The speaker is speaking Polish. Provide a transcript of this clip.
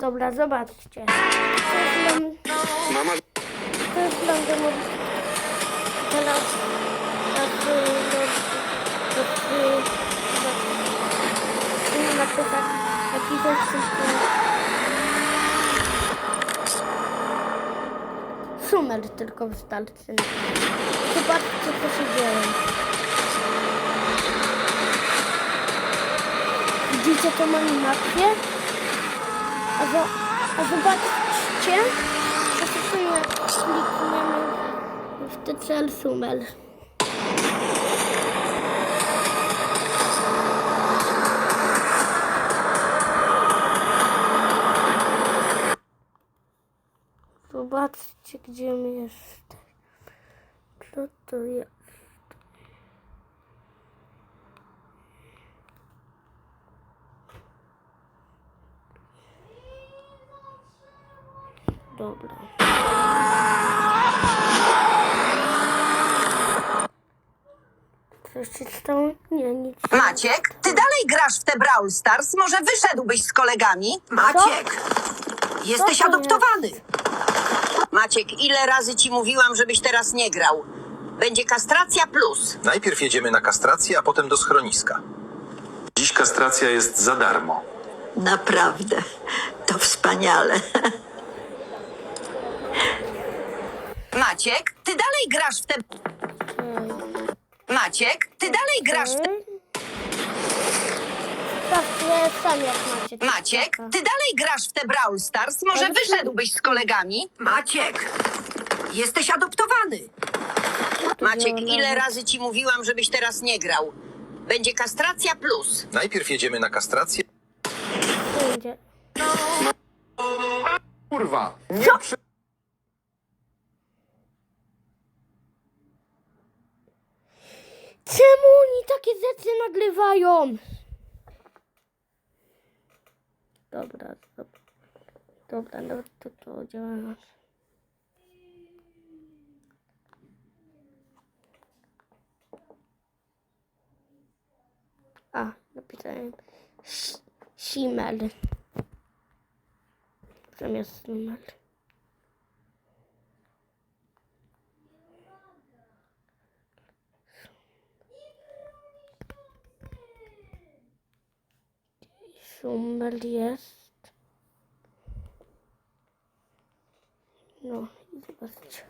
Dobra, zobaczcie. To Mama to. Teraz... Znaczy... Do... Do... Do... napisać taki coś Sumer tylko wystarczy. Zobaczcie, co się dzieje. Widzicie tą animację? A, zo, a zobaczcie, to sobie klikniemy w TCL Sumel. Zobaczcie, gdzie my jesteśmy. Co to jest? Dobra. Coś się stało? Nie, nic. Maciek, ty dalej grasz w te Brawl Stars? Może wyszedłbyś z kolegami? Maciek, jesteś Co to adoptowany. Maciek, ile razy ci mówiłam, żebyś teraz nie grał? Będzie kastracja plus. Najpierw jedziemy na kastrację, a potem do schroniska. Dziś kastracja jest za darmo. Naprawdę, to wspaniale. Maciek, ty dalej grasz w te... Maciek, ty dalej grasz w te... Sprawdźcie sami, jak macie. Maciek, ty dalej grasz w te Brawl Stars? Może wyszedłbyś z kolegami? Maciek, jesteś adoptowany. Maciek, ile razy ci mówiłam, żebyś teraz nie grał? Będzie kastracja plus. Najpierw jedziemy na kastrację. Kurwa, nie przy... Czemu oni takie rzeczy nagrywają? Dobra, dobra. Dobra, no to to działa. A, napisałem Simel. Zamiast numer. Zumbel jest. No i zobaczcie.